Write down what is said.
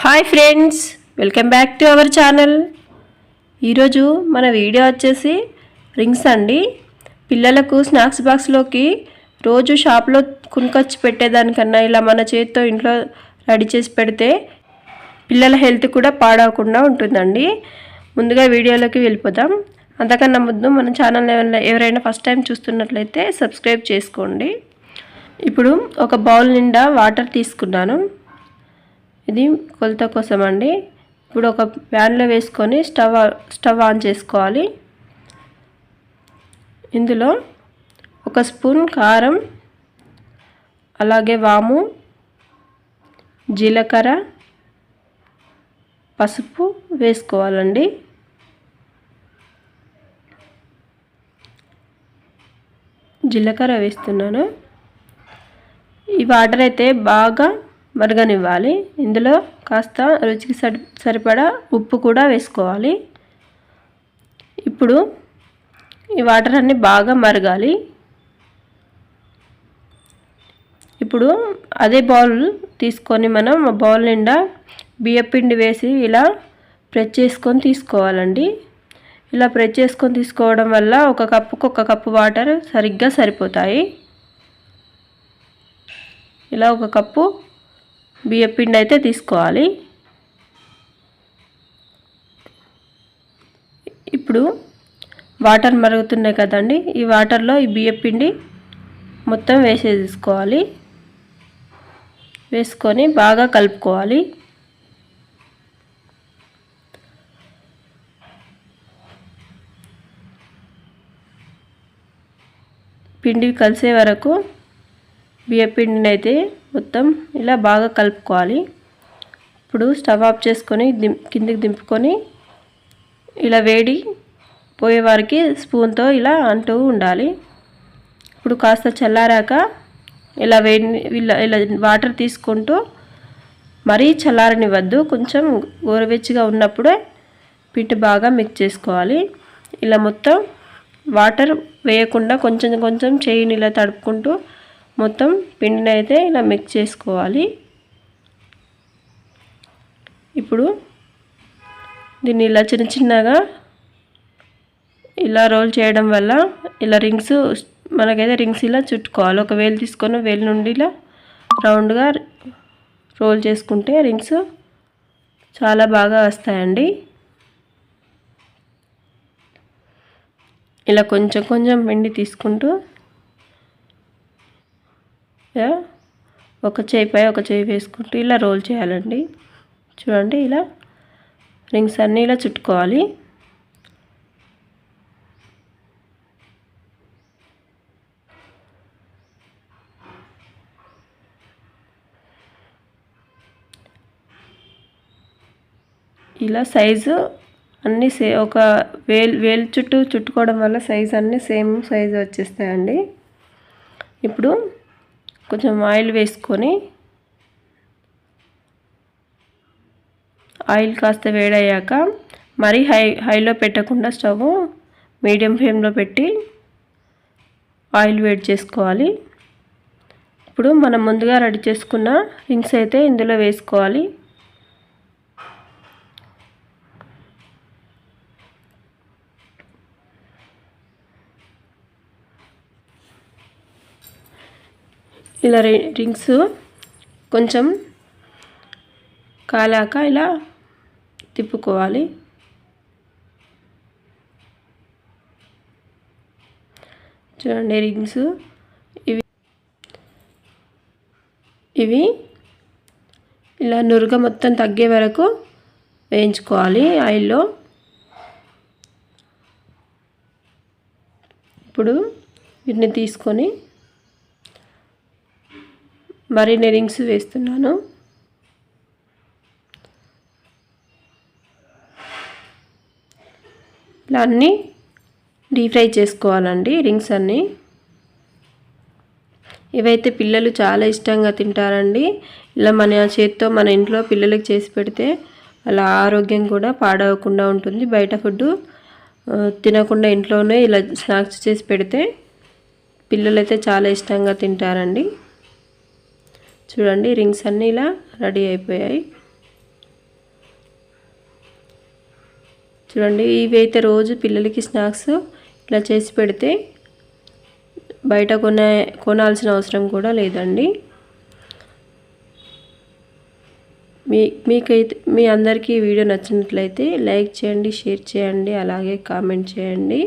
Hi friends welcome back to our channel. ఈరోజు మన video వచ్చేసి రింగ్స్ అండి. పిల్లలకు స్నాక్స్ బాక్స్లోకి రోజు షాప్లో కొనుకొచ్చి పెట్టేదానికన్నా ఇలా మన చేతితో ఇంట్లో రెడీ చేసి పెడితే పిల్లల హెల్త్ కూడా పాడవకుండా ఉంటుందండి. ముందుగా వీడియోలోకి వెళ్ళిపోదాం. అంతకన్నా ముందు మన ఛానల్ ఎవరైనా ఫస్ట్ టైం చూస్తున్నట్లయితే సబ్స్క్రైబ్ చేసుకోండి. ఇప్పుడు ఒక బౌల్ నిండా వాటర్ తీసుకున్నాను. ఇది కొలత కోసం అండి. ఇప్పుడు ఒక ప్యాన్లో వేసుకొని స్టవ్ స్టవ్ ఆన్ చేసుకోవాలి. ఇందులో ఒక స్పూన్ కారం అలాగే వాము జీలకర్ర పసుపు వేసుకోవాలండి. జీలకర్ర వేస్తున్నాను. ఈ వాటర్ అయితే బాగా మరగనివ్వాలి. ఇందులో కాస్త రుచికి సరి సరిపడా ఉప్పు కూడా వేసుకోవాలి. ఇప్పుడు ఈ వాటర్ అన్నీ బాగా మరగాలి. ఇప్పుడు అదే బౌల్ తీసుకొని మనం ఆ బౌల్ నిండా బియ్యపిండి వేసి ఇలా ప్రెస్ చేసుకొని తీసుకోవాలండి. ఇలా ప్రెస్ చేసుకొని తీసుకోవడం వల్ల ఒక కప్పుకు ఒక కప్పు వాటర్ సరిగ్గా సరిపోతాయి. ఇలా ఒక కప్పు బియ్యపిండి అయితే తీసుకోవాలి. ఇప్పుడు వాటర్ మరుగుతున్నాయి కదండి ఈ వాటర్లో ఈ బియ్యపిండి మొత్తం వేసేసుకోవాలి వేసుకొని బాగా కలుపుకోవాలి. పిండి కలిసే వరకు బియ్యపిండిని అయితే మొత్తం ఇలా బాగా కలుపుకోవాలి. ఇప్పుడు స్టవ్ ఆఫ్ చేసుకొని దిం కిందికి దింపుకొని ఇలా వేడి పోయేవారికి స్పూన్తో ఇలా అంటూ ఉండాలి. ఇప్పుడు కాస్త చల్లారాక ఇలా వేడి ఇలా ఇలా వాటర్ తీసుకుంటూ మరీ చల్లారనివ్వద్దు. కొంచెం గోరువెచ్చగా ఉన్నప్పుడే పిట్టు బాగా మిక్స్ చేసుకోవాలి. ఇలా మొత్తం వాటర్ వేయకుండా కొంచెం కొంచెం చేయిని ఇలా తడుపుకుంటూ మొత్తం పిండిని అయితే ఇలా మిక్స్ చేసుకోవాలి. ఇప్పుడు దీన్ని ఇలా చిన్న చిన్నగా ఇలా రోల్ చేయడం వల్ల ఇలా రింగ్స్ మనకైతే రింగ్స్ ఇలా చుట్టుకోవాలి. ఒక వేలు తీసుకొని వేలు నుండి ఇలా రౌండ్గా రోల్ చేసుకుంటే రింగ్స్ చాలా బాగా వస్తాయండి. ఇలా కొంచెం కొంచెం పిండి తీసుకుంటూ ఒక చేయి పై ఒక చేయి వేసుకుంటూ ఇలా రోల్ చేయాలండి. చూడండి ఇలా రింగ్స్ అన్నీ ఇలా చుట్టుకోవాలి. ఇలా సైజు అన్నీ సే ఒక వేల్ వేల్ చుట్టూ చుట్టుకోవడం వల్ల సైజ్ అన్నీ సేమ్ సైజు వచ్చేస్తాయండి. ఇప్పుడు కొంచెం ఆయిల్ వేసుకొని ఆయిల్ కాస్త వేడయ్యాక మరీ హై హైలో పెట్టకుండా స్టవ్ మీడియం ఫ్లేమ్లో పెట్టి ఆయిల్ వేడి చేసుకోవాలి. ఇప్పుడు మనం ముందుగా రెడీ చేసుకున్న రింగ్స్ అయితే ఇందులో వేసుకోవాలి. ఇలా రింగ్స్ కొంచెం కాలాక ఇలా తిప్పుకోవాలి. చూడండి రింగ్స్ ఇవి ఇవి ఇలా నురుగ మొత్తం తగ్గే వరకు వేయించుకోవాలి ఆయిల్లో. ఇప్పుడు వీటిని తీసుకొని మరిన్ని రింగ్స్ వేస్తున్నాను. ఇలా అన్నీ డీప్ ఫ్రై చేసుకోవాలండి రింగ్స్ అన్నీ. ఇవైతే పిల్లలు చాలా ఇష్టంగా తింటారండి. ఇలా మన చేతితో మన ఇంట్లో పిల్లలకి చేసి పెడితే అలా ఆరోగ్యం కూడా పాడవకుండా ఉంటుంది. బయట ఫుడ్ తినకుండా ఇంట్లోనే ఇలా స్నాక్స్ చేసి పెడితే పిల్లలైతే చాలా ఇష్టంగా తింటారండి. చూడండి రింగ్స్ అన్నీ ఇలా రెడీ అయిపోయాయి. చూడండి ఇవైతే రోజు పిల్లలకి స్నాక్స్ ఇలా చేసి పెడితే బయట కొనే కొనాల్సిన అవసరం కూడా లేదండి. మీ మీకైతే మీ అందరికీ వీడియో నచ్చినట్లయితే లైక్ చేయండి షేర్ చేయండి అలాగే కామెంట్ చేయండి.